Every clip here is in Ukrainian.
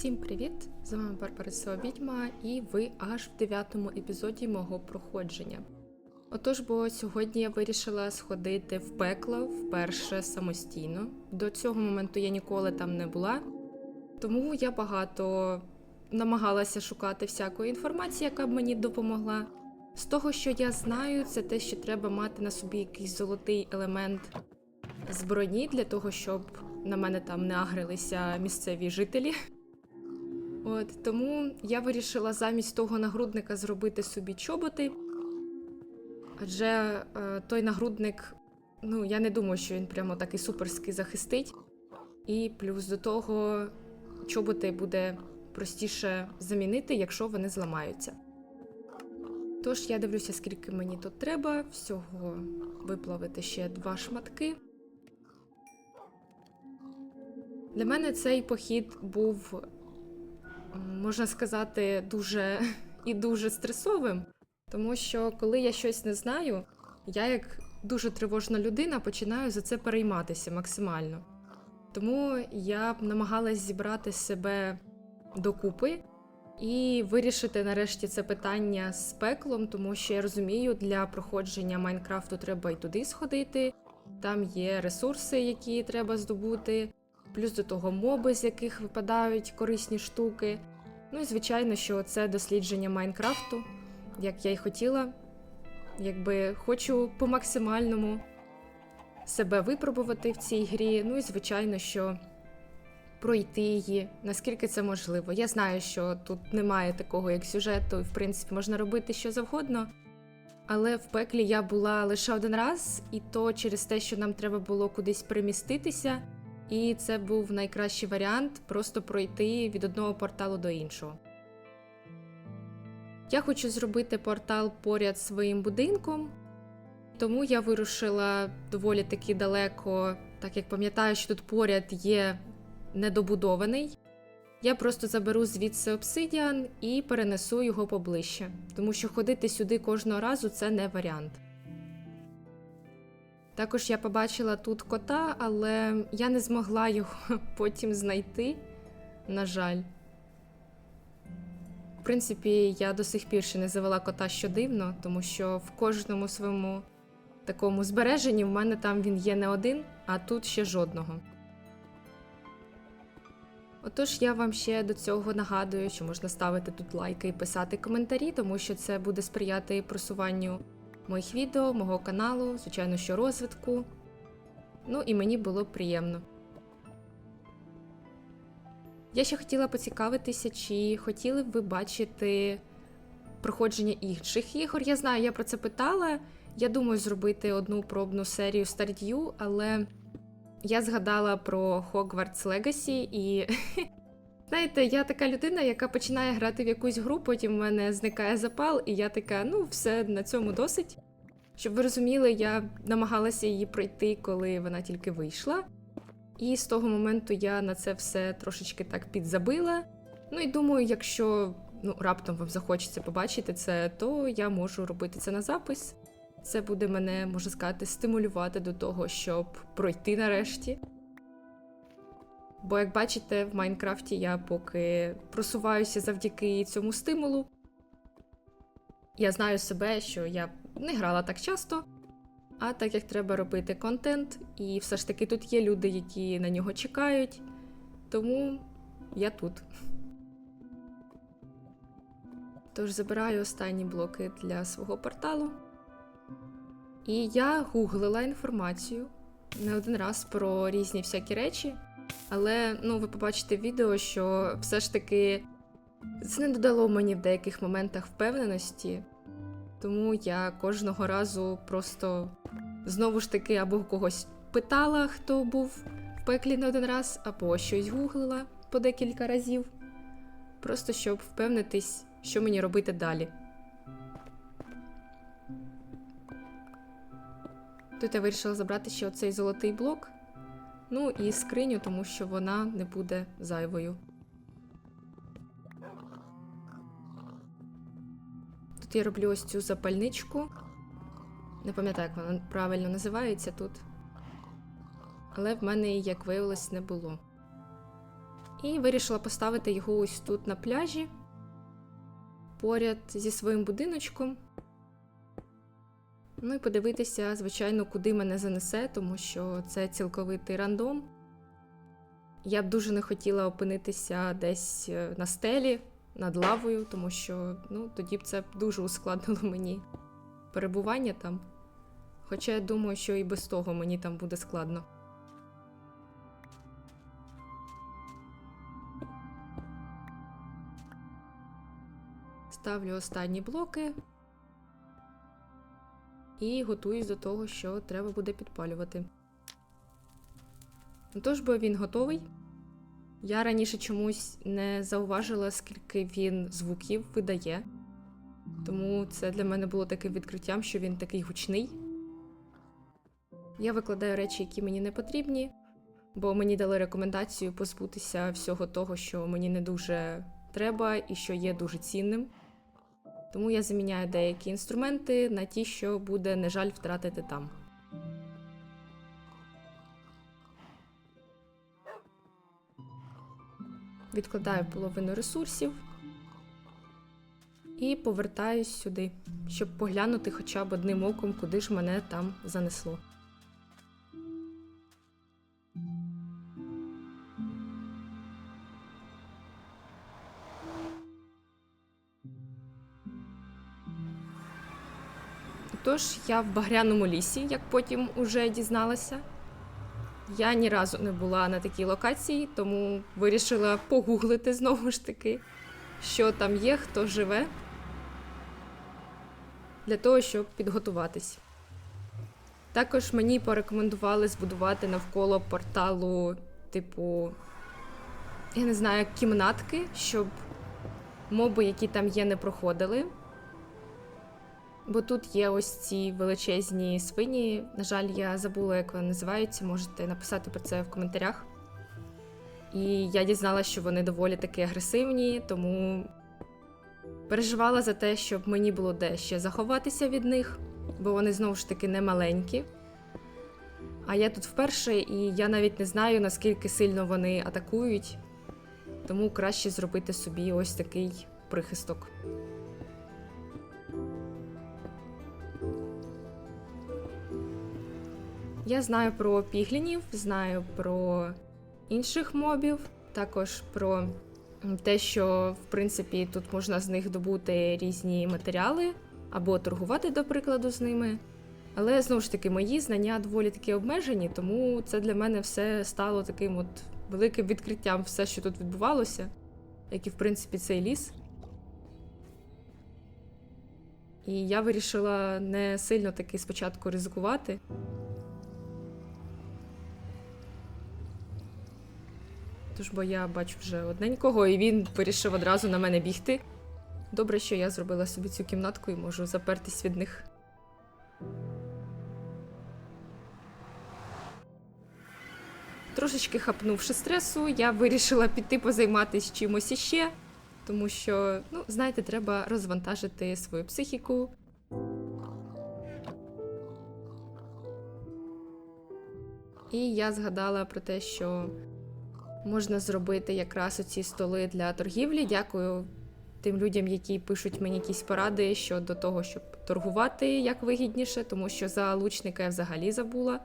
Всім привіт! З вами Барбарисова Відьма, і ви аж в дев'ятому епізоді мого проходження. Отож, бо сьогодні я вирішила сходити в пекло вперше самостійно. До цього моменту я ніколи там не була, тому я багато намагалася шукати всякої інформації, яка б мені допомогла. З того, що я знаю, це те, що треба мати на собі якийсь золотий елемент з для того, щоб на мене там не агрилися місцеві жителі. От тому я вирішила замість того нагрудника зробити собі чоботи. Адже е, той нагрудник, ну я не думаю, що він прямо такий суперський захистить. І плюс до того чоботи буде простіше замінити, якщо вони зламаються. Тож я дивлюся, скільки мені тут треба. Всього виплавити ще два шматки. Для мене цей похід був, можна сказати, дуже і дуже стресовим, тому що коли я щось не знаю, я як дуже тривожна людина починаю за це перейматися максимально. Тому я намагалась зібрати себе докупи і вирішити нарешті це питання з пеклом, тому що я розумію, для проходження Майнкрафту треба й туди сходити. Там є ресурси, які треба здобути, плюс до того моби, з яких випадають корисні штуки. Ну і звичайно, що це дослідження Майнкрафту, як я й хотіла. Якби хочу по максимальному себе випробувати в цій грі. Ну і звичайно, що пройти її, наскільки це можливо. Я знаю, що тут немає такого як сюжету, і в принципі можна робити що завгодно. Але в пеклі я була лише один раз, і то через те, що нам треба було кудись переміститися, і це був найкращий варіант просто пройти від одного порталу до іншого. Я хочу зробити портал поряд своїм будинком, тому я вирушила доволі таки далеко, так як пам'ятаю, що тут поряд є недобудований. Я просто заберу звідси обсидіан і перенесу його поближче, тому що ходити сюди кожного разу це не варіант. Також я побачила тут кота, але я не змогла його потім знайти, на жаль. В принципі, я до сих пір ще не завела кота що дивно, тому що в кожному своєму такому збереженні в мене там він є не один, а тут ще жодного. Отож, я вам ще до цього нагадую, що можна ставити тут лайки і писати коментарі, тому що це буде сприяти просуванню моїх відео, мого каналу, звичайно, що розвитку. Ну і мені було приємно. Я ще хотіла поцікавитися, чи хотіли б ви бачити проходження інших ігор. Я знаю, я про це питала. Я думаю зробити одну пробну серію Stardew, але я згадала про Hogwarts Legacy і. Знаєте, я така людина, яка починає грати в якусь гру, потім в мене зникає запал, і я така, ну, все на цьому досить. Щоб ви розуміли, я намагалася її пройти, коли вона тільки вийшла. І з того моменту я на це все трошечки так підзабила. Ну і думаю, якщо ну, раптом вам захочеться побачити це, то я можу робити це на запис. Це буде мене, можна сказати, стимулювати до того, щоб пройти нарешті. Бо, як бачите, в Майнкрафті я поки просуваюся завдяки цьому стимулу. Я знаю себе, що я не грала так часто, а так як треба робити контент, і все ж таки тут є люди, які на нього чекають, тому я тут. Тож забираю останні блоки для свого порталу. І я гуглила інформацію не один раз про різні всякі речі. Але ну, ви побачите відео, що все ж таки це не додало мені в деяких моментах впевненості. Тому я кожного разу просто знову ж таки або когось питала, хто був в пеклі не один раз, або щось гуглила по декілька разів. Просто щоб впевнитись, що мені робити далі. Тут я вирішила забрати ще оцей золотий блок. Ну і скриню, тому що вона не буде зайвою. Тут я роблю ось цю запальничку. Не пам'ятаю, як вона правильно називається тут. Але в мене її, як виявилось, не було. І вирішила поставити його ось тут на пляжі, поряд зі своїм будиночком. Ну і подивитися, звичайно, куди мене занесе, тому що це цілковитий рандом. Я б дуже не хотіла опинитися десь е, на стелі над лавою, тому що ну, тоді б це дуже ускладнило мені перебування там. Хоча я думаю, що і без того мені там буде складно. Ставлю останні блоки і готуюсь до того, що треба буде підпалювати. Тож бо він готовий. Я раніше чомусь не зауважила, скільки він звуків видає. Тому це для мене було таким відкриттям, що він такий гучний. Я викладаю речі, які мені не потрібні, бо мені дали рекомендацію позбутися всього того, що мені не дуже треба і що є дуже цінним. Тому я заміняю деякі інструменти на ті, що буде не жаль втратити там. Відкладаю половину ресурсів і повертаюсь сюди, щоб поглянути хоча б одним оком, куди ж мене там занесло. Тож я в багряному лісі, як потім уже дізналася. Я ні разу не була на такій локації, тому вирішила погуглити знову ж таки, що там є, хто живе, для того, щоб підготуватись. Також мені порекомендували збудувати навколо порталу, типу, я не знаю, кімнатки, щоб моби, які там є, не проходили. Бо тут є ось ці величезні свині. На жаль, я забула, як вони називаються. Можете написати про це в коментарях. І я дізналася, що вони доволі таки агресивні, тому переживала за те, щоб мені було де ще заховатися від них, бо вони знову ж таки не маленькі. А я тут вперше, і я навіть не знаю, наскільки сильно вони атакують, тому краще зробити собі ось такий прихисток. Я знаю про піглінів, знаю про інших мобів, також про те, що в принципі тут можна з них добути різні матеріали або торгувати, до прикладу, з ними. Але знову ж таки, мої знання доволі таки обмежені, тому це для мене все стало таким от великим відкриттям, все, що тут відбувалося, як і в принципі цей ліс. І я вирішила не сильно таки спочатку ризикувати. Тож бо я бачу вже одненького, і він вирішив одразу на мене бігти. Добре, що я зробила собі цю кімнатку і можу запертись від них. Трошечки хапнувши стресу, я вирішила піти позайматися чимось іще, тому що, ну, знаєте, треба розвантажити свою психіку. І я згадала про те, що можна зробити якраз оці столи для торгівлі. Дякую тим людям, які пишуть мені якісь поради щодо того, щоб торгувати як вигідніше, тому що за лучника я взагалі забула.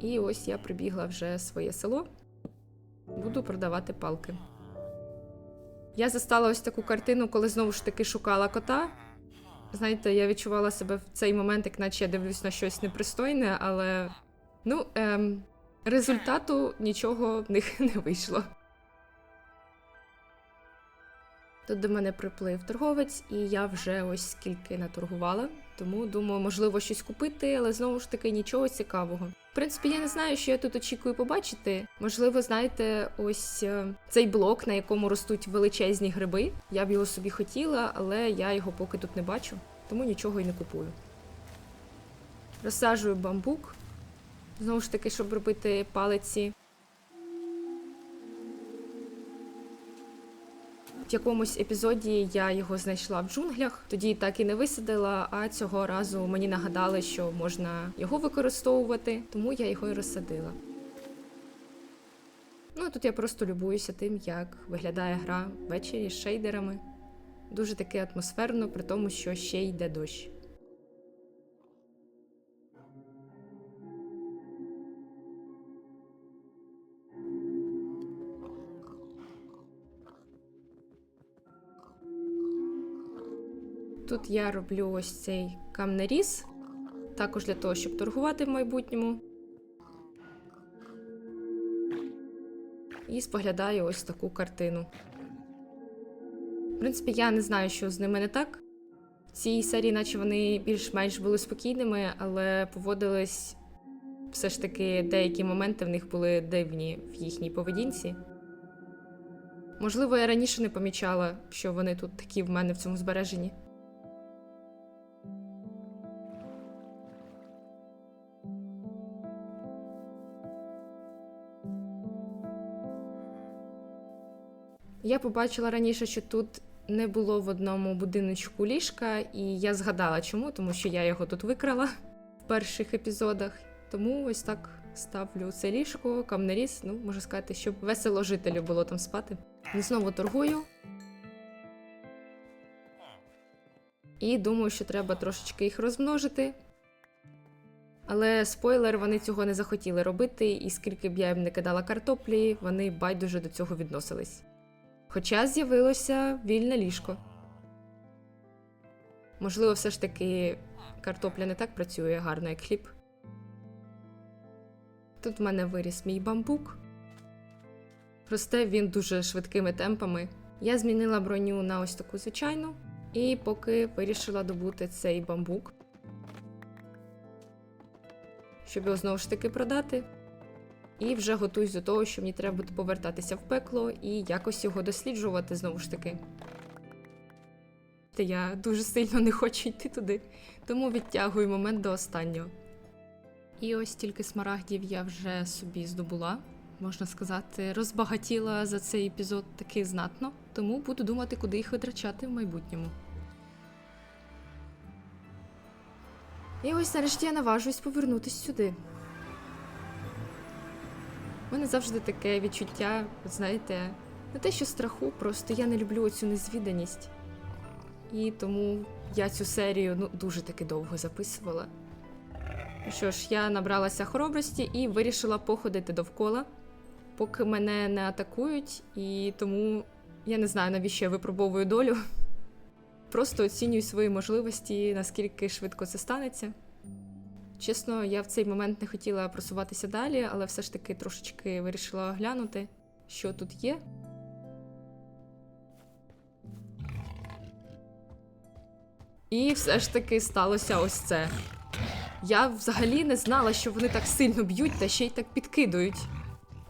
І ось я прибігла вже своє село. Буду продавати палки. Я застала ось таку картину, коли знову ж таки шукала кота. Знаєте, я відчувала себе в цей момент, як наче я дивлюсь на щось непристойне, але ну, ем, результату нічого в них не вийшло. Тут до мене приплив торговець, і я вже ось скільки наторгувала, тому думаю, можливо, щось купити, але знову ж таки нічого цікавого. В принципі, я не знаю, що я тут очікую побачити. Можливо, знаєте, ось е, цей блок, на якому ростуть величезні гриби. Я б його собі хотіла, але я його поки тут не бачу, тому нічого й не купую. Розсаджую бамбук, знову ж таки, щоб робити палиці. В якомусь епізоді я його знайшла в джунглях, тоді так і не висадила, а цього разу мені нагадали, що можна його використовувати, тому я його і розсадила. Ну, тут я просто любуюся тим, як виглядає гра ввечері з шейдерами. Дуже таки атмосферно, при тому, що ще йде дощ. Тут я роблю ось цей камнеріз, також для того, щоб торгувати в майбутньому. І споглядаю ось таку картину. В принципі, я не знаю, що з ними не так. В цій серії, наче вони більш-менш були спокійними, але поводились все ж таки деякі моменти в них були дивні в їхній поведінці. Можливо, я раніше не помічала, що вони тут такі в мене в цьому збереженні. Я побачила раніше, що тут не було в одному будиночку ліжка, і я згадала чому, тому що я його тут викрала в перших епізодах. Тому ось так ставлю це ліжко, камнеріз, ну можу сказати, щоб весело жителю було там спати. Знову торгую. І думаю, що треба трошечки їх розмножити. Але спойлер, вони цього не захотіли робити, і скільки б я їм не кидала картоплі, вони байдуже до цього відносились. Хоча з'явилося вільне ліжко. Можливо, все ж таки картопля не так працює гарно, як хліб. Тут в мене виріс мій бамбук. Росте він дуже швидкими темпами. Я змінила броню на ось таку звичайну, і поки вирішила добути цей бамбук, щоб його знову ж таки продати. І вже готуюсь до того, що мені треба буде повертатися в пекло і якось його досліджувати знову ж таки. Та я дуже сильно не хочу йти туди, тому відтягую момент до останнього. І ось тільки смарагдів я вже собі здобула, можна сказати, розбагатіла за цей епізод таки знатно, тому буду думати, куди їх витрачати в майбутньому. І ось нарешті я наважуюсь повернутися сюди. Мене завжди таке відчуття, знаєте, не те, що страху, просто я не люблю оцю незвіданість. І тому я цю серію ну, дуже таки довго записувала. Ну Що ж, я набралася хоробрості і вирішила походити довкола, поки мене не атакують, і тому я не знаю, навіщо я випробовую долю. Просто оцінюю свої можливості, наскільки швидко це станеться. Чесно, я в цей момент не хотіла просуватися далі, але все ж таки трошечки вирішила оглянути, що тут є. І все ж таки сталося ось це. Я взагалі не знала, що вони так сильно б'ють та ще й так підкидують.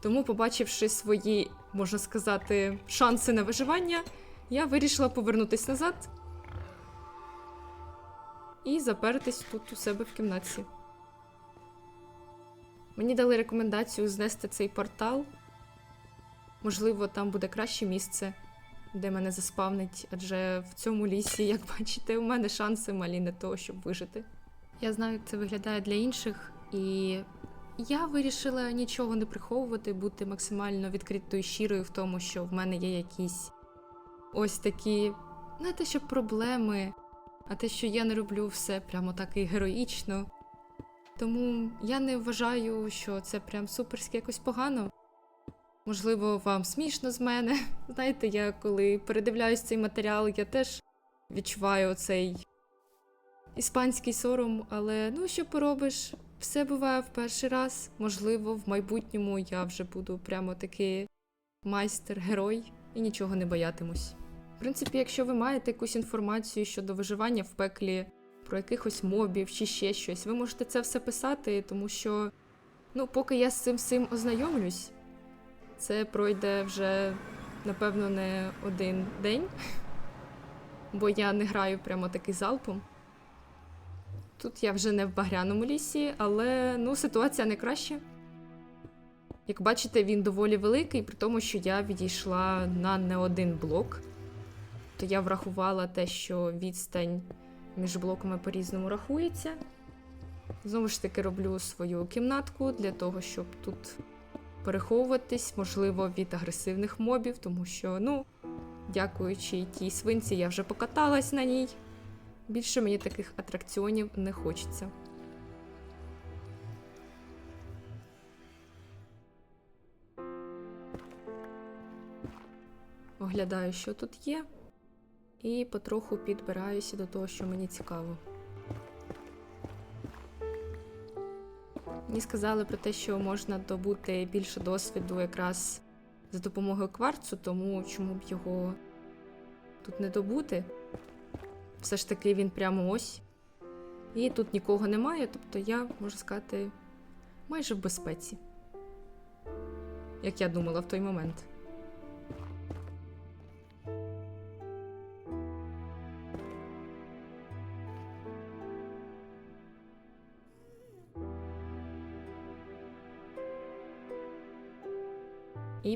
Тому, побачивши свої, можна сказати, шанси на виживання, я вирішила повернутися назад і запертись тут у себе в кімнаті. Мені дали рекомендацію знести цей портал. Можливо, там буде краще місце, де мене заспавнить, адже в цьому лісі, як бачите, у мене шанси малі не того, щоб вижити. Я знаю, як це виглядає для інших, і я вирішила нічого не приховувати, бути максимально відкритою і щирою в тому, що в мене є якісь ось такі, не те, що проблеми, а те, що я не роблю все прямо так і героїчно. Тому я не вважаю, що це прям суперськи якось погано. Можливо, вам смішно з мене. Знаєте, я коли передивляюсь цей матеріал, я теж відчуваю цей іспанський сором, але ну що поробиш, все буває в перший раз. Можливо, в майбутньому я вже буду прямо такий майстер-герой і нічого не боятимусь. В принципі, якщо ви маєте якусь інформацію щодо виживання в пеклі, про якихось мобів чи ще щось, ви можете це все писати, тому що, ну, поки я з цим всім ознайомлюсь, це пройде вже, напевно, не один день, бо я не граю прямо таки залпом. Тут я вже не в багряному лісі, але ну, ситуація не краща. Як бачите, він доволі великий, при тому, що я відійшла на не один блок. То я врахувала те, що відстань між блоками по-різному рахується. Знову ж таки, роблю свою кімнатку для того, щоб тут переховуватись, можливо, від агресивних мобів, тому що, ну, дякуючи тій свинці, я вже покаталась на ній. Більше мені таких атракціонів не хочеться. Оглядаю, що тут є, і потроху підбираюся до того, що мені цікаво. Мені сказали про те, що можна добути більше досвіду якраз за допомогою кварцу, тому чому б його тут не добути? Все ж таки він прямо ось. І тут нікого немає, тобто я, можу сказати, майже в безпеці. Як я думала в той момент.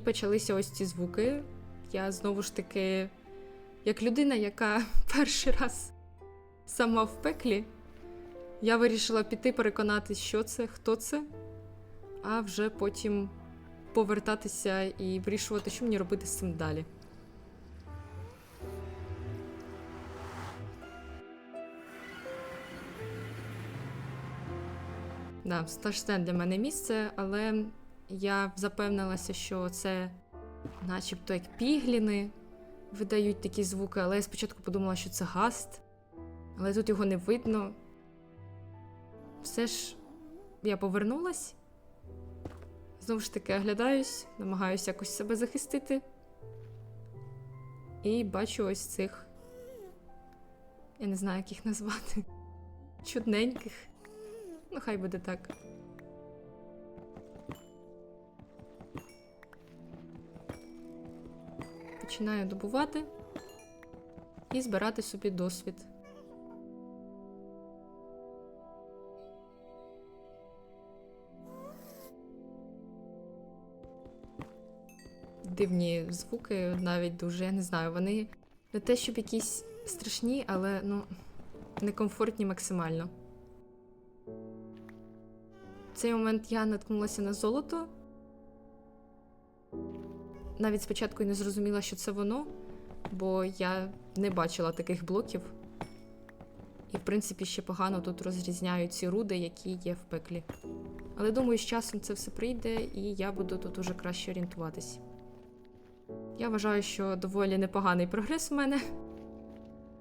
Почалися ось ці звуки. Я знову ж таки, як людина, яка перший раз сама в пеклі, я вирішила піти переконатись, що це, хто це, а вже потім повертатися і вирішувати, що мені робити з цим далі. Да, страшне для мене місце, але я запевнилася, що це начебто як пігліни видають такі звуки, але я спочатку подумала, що це гаст, але тут його не видно. Все ж я повернулась, знову ж таки оглядаюсь, намагаюся якось себе захистити. І бачу ось цих. Я не знаю, як їх назвати. Чудненьких. Ну, хай буде так. Починаю добувати і збирати собі досвід. Дивні звуки навіть дуже, я не знаю, вони не те, щоб якісь страшні, але ну, некомфортні максимально. В цей момент я наткнулася на золото. Навіть спочатку і не зрозуміла, що це воно, бо я не бачила таких блоків. І, в принципі, ще погано тут розрізняю ці руди, які є в пеклі. Але думаю, з часом це все прийде, і я буду тут уже краще орієнтуватись. Я вважаю, що доволі непоганий прогрес в мене,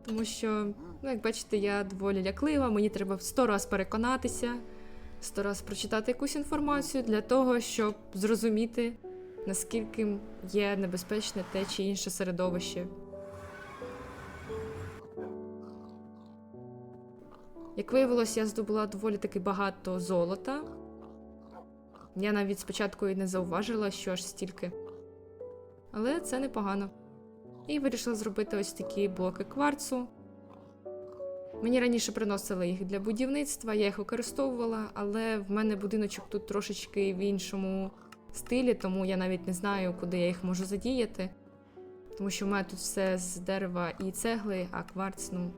тому що, ну, як бачите, я доволі ляклива, мені треба сто раз переконатися, сто раз прочитати якусь інформацію для того, щоб зрозуміти, наскільки є небезпечне те чи інше середовище. Як виявилось, я здобула доволі таки багато золота. Я навіть спочатку і не зауважила, що аж стільки. Але це непогано. І вирішила зробити ось такі блоки кварцу. Мені раніше приносили їх для будівництва, я їх використовувала, але в мене будиночок тут трошечки в іншому стилі, тому я навіть не знаю, куди я їх можу задіяти. Тому що в мене тут все з дерева і цегли, а кварц, ну.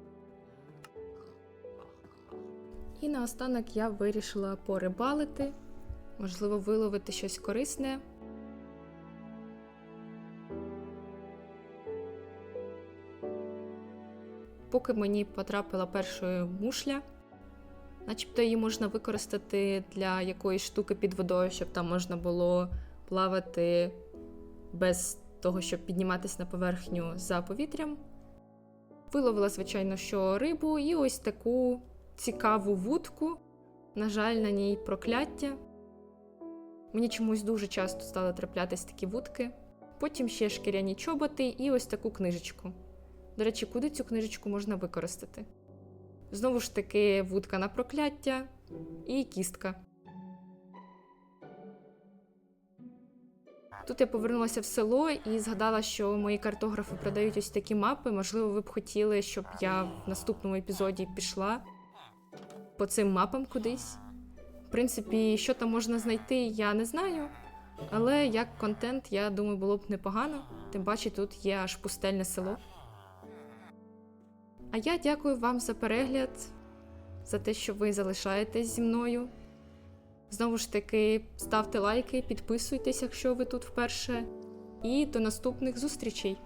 І наостанок я вирішила порибалити, можливо, виловити щось корисне. Поки мені потрапила перша мушля, начебто її можна використати для якоїсь штуки під водою, щоб там можна було плавати без того, щоб підніматися на поверхню за повітрям. Виловила, звичайно, що рибу і ось таку цікаву вудку. На жаль, на ній прокляття. Мені чомусь дуже часто стали траплятись такі вудки. Потім ще шкіряні чоботи і ось таку книжечку. До речі, куди цю книжечку можна використати? Знову ж таки, вудка на прокляття і кістка. Тут я повернулася в село і згадала, що мої картографи продають ось такі мапи. Можливо, ви б хотіли, щоб я в наступному епізоді пішла по цим мапам кудись. В принципі, що там можна знайти, я не знаю. Але як контент, я думаю, було б непогано. Тим паче, тут є аж пустельне село. А я дякую вам за перегляд, за те, що ви залишаєтесь зі мною. Знову ж таки, ставте лайки, підписуйтесь, якщо ви тут вперше. І до наступних зустрічей!